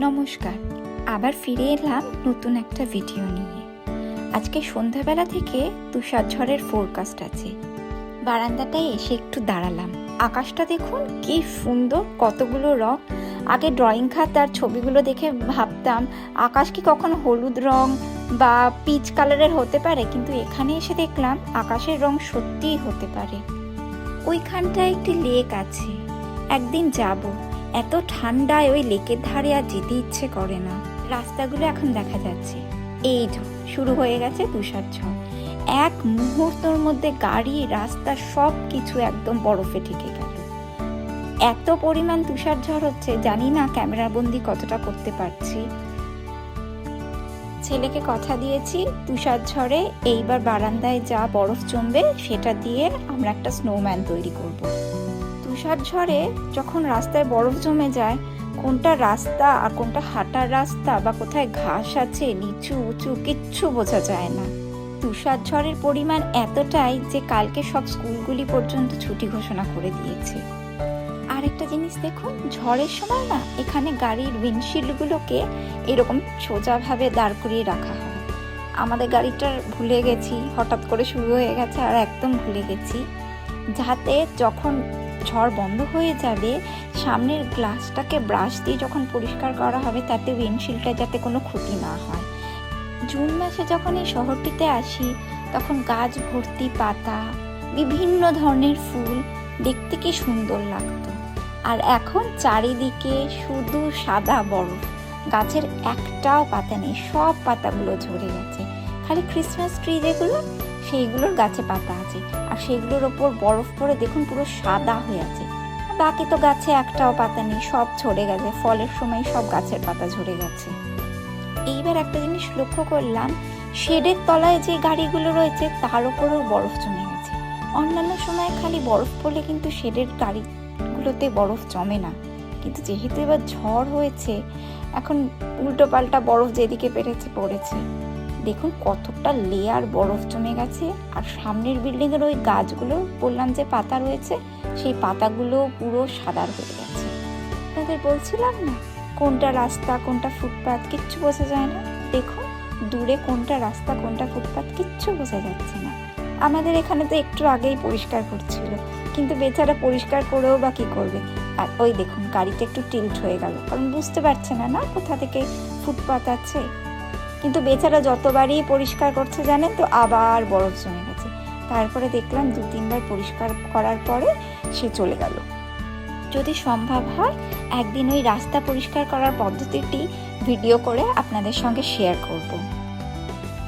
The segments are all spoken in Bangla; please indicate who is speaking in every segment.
Speaker 1: নমস্কার, আবার ফিরে এলাম নতুন একটা ভিডিও নিয়ে। আজকে সন্ধ্যাবেলা থেকে তুষার ঝড়ের ফোরকাস্ট আছে। বারান্দাটায় এসে একটু দাঁড়ালাম। আকাশটা দেখুন কি সুন্দর, কতগুলো রং। আগে ড্রয়িং খাতার ছবিগুলো দেখে ভাবতাম, আকাশ কি কখনো হলুদ রং বা পিচ কালারের হতে পারে? কিন্তু এখানে এসে দেখলাম আকাশের রং সত্যিই হতে পারে। ওইখানটায় একটি লেক আছে। একদিন যাব। এত ঠান্ডায় ওই লেকের ধারে আর যেতে ইচ্ছে করে না। রাস্তাগুলো এখন দেখা যাচ্ছে। এই শুরু হয়ে গেছে তুষার ঝড়। এক মুহূর্তের মধ্যে গাড়ি, রাস্তা সব কিছু একদম বরফে ঢেকে গেল। এত পরিমাণ তুষার ঝড় হচ্ছে, জানি না ক্যামেরা বন্দি কতটা করতে পারছি। ছেলেকে কথা দিয়েছি, তুষার ঝড়ে এইবার বারান্দায় যা বরফ জমবে, সেটা দিয়ে আমরা একটা স্নোম্যান তৈরি করব। তুষার ঝড়ে যখন রাস্তায় বরফ জমে যায়, কোনটা রাস্তা আর কোনটা হাঁটার রাস্তা বা কোথায় ঘাস আছে নিচু, উঁচু কিচ্ছু বোঝা যায় না। তুষার ঝড়ের পরিমাণ এতটাই যে কালকে সব স্কুলগুলি পর্যন্ত ছুটি ঘোষণা করে দিয়েছে। আরেকটা জিনিস দেখুন, ঝড়ের সময় না এখানে গাড়ির উইন্ডশিল্ডগুলোকে এরকম সোজাভাবে দাঁড় করিয়ে রাখা হয়। আমাদের গাড়িটার ভুলে গেছি, হঠাৎ করে শুরু হয়ে গেছে আর একদম ভুলে গেছি। যাতে যখন ঝড় বন্ধ হয়ে যাবে, সামনের গ্লাসটাকে ব্রাশ দিয়ে যখন পরিষ্কার করা হবে, তাতে উইন্ডশিল্ডটা যাতে কোনো ক্ষতি না হয়। জুন মাসে যখন এই শহরটিতে আসি, তখন গাছ ভর্তি, পাতা, বিভিন্ন ধরনের ফুল দেখতে কি সুন্দর লাগতো। আর এখন চারিদিকে শুধু সাদা বরফ, গাছের একটাও পাতা নেই, সব পাতাগুলো ঝরে গেছে। খালি ক্রিসমাস ট্রি যেগুলো সেইগুলোর গাছে পাতা আছে। আর সেগুলোর ওপর বরফ পড়ে দেখুন পুরো সাদা হয়ে আছে। বাকি তো গাছে একটাও পাতা নেই, সব ঝরে গেছে। ফলের সময় সব গাছের পাতা ঝরে গেছে। এইবার একটা জিনিস লক্ষ্য করলাম, শেডের তলায় যে গাড়িগুলো রয়েছে তার উপরেও বরফ জমে গেছে। অন্যান্য সময় খালি বরফ পড়লে কিন্তু শেডের গাড়িগুলোতে বরফ জমে না। কিন্তু যেহেতু এবার ঝড় হয়েছে, এখন উল্টো পাল্টা বরফ যেদিকে পেরেছে, পড়েছে। দেখুন কতটা লেয়ার বরফ জমে গেছে। আর সামনের বিল্ডিং এর ওই গাছগুলো বললাম যে পাতা রয়েছে, সেই পাতাগুলো পুরো সাদার হয়ে গেছে। আপনাদের বলছিলাম না, কোনটা রাস্তা, কোনটা ফুটপাত কিচ্ছু বোঝা যায় না? দেখুন, দূরে কোনটা রাস্তা, কোনটা ফুটপাত কিচ্ছু বোঝা যাচ্ছে না। আমাদের এখানে তো একটু আগেই পরিষ্কার করছিল, কিন্তু বেচারা পরিষ্কার করেও বা কি করবে? আর ওই দেখুন, গাড়িটা একটু টিল্ট হয়ে গেল। কারণ বুঝতে পারছে না না কোথা থেকে ফুটপাত আছে? কিন্তু বেচারা যতবারই পরিষ্কার করছে জানেন তো, আবার বরফ জমে গেছে। তারপরে দেখলাম দু, তিনবার পরিষ্কার করার পরে সে চলে গেল। যদি সম্ভব হয়, একদিন ওই রাস্তা পরিষ্কার করার পদ্ধতিটি ভিডিও করে আপনাদের সঙ্গে শেয়ার করব।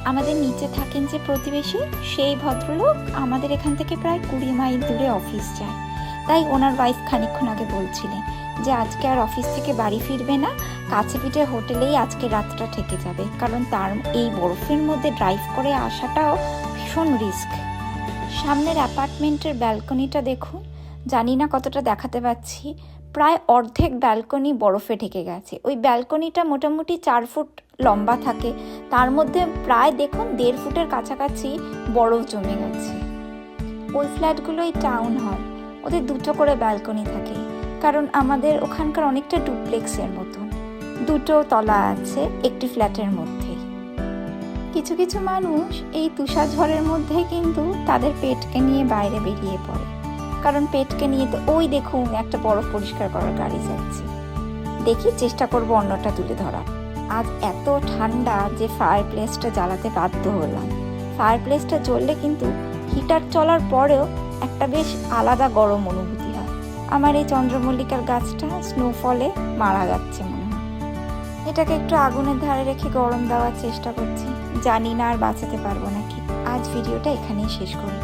Speaker 1: আমাদের নিচে থাকেন যে প্রতিবেশী, সেই ভদ্রলোক আমাদের এখান থেকে প্রায় কুড়ি মাইল দূরে অফিস যায়। তাই ওনার ওয়াইফ খানিকক্ষণ আগে বলছিলেন যে আজকে আর অফিস থেকে বাড়ি ফিরবে না, কাছে পিঠে হোটেলেই আজকে রাতটা থেকে যাবে। কারণ তার এই বরফের মধ্যে ড্রাইভ করে আসাটাও ভীষণ রিস্ক সামনের অ্যাপার্টমেন্টের ব্যালকনিটা দেখুন, জানি না কতটা দেখাতে পাচ্ছি, প্রায় অর্ধেক ব্যালকনি বরফে ঢেকে গেছে। ওই ব্যালকনিটা মোটামুটি চার ফুট লম্বা থাকে, তার মধ্যে প্রায় দেখুন দেড় ফুটের কাছাকাছি বরফ জমে গেছে। ওই ফ্ল্যাটগুলোই টাউন হল ওদের দুটো করে ব্যালকনি থাকে, কারণ আমাদের ওখানকার অনেকটা ডুপ্লেক্সের মতন। দুটো তলা আছে একটি ফ্ল্যাটের মধ্যেই কিছু কিছু মানুষ এই তুষার ঝড়ের মধ্যে কিন্তু তাদের পেটকে নিয়ে বাইরে বেরিয়ে পড়ে, কারণ পেটকে নিয়ে তো ওই দেখুন একটা বরফ পরিষ্কার করার গাড়ি যাচ্ছে। দেখি চেষ্টা করব অন্যটা তুলে ধরা আজ এত ঠান্ডা যে ফায়ার প্লেসটা জ্বালাতে বাধ্য হলাম। ফায়ার প্লেসটা জ্বললে কিন্তু হিটার চলার পরেও একটা বেশ আলাদা গরম অনুভূতি হয়। আমার এই চন্দ্রমল্লিকার গাছটা স্নোফলে মারা যাচ্ছে মনে হয়। এটাকে একটু আগুনের ধারে রেখে গরম দেওয়ার চেষ্টা করছি। জানি না আর বাঁচাতে পারব নাকি। আজ ভিডিওটা এখানেই শেষ করি।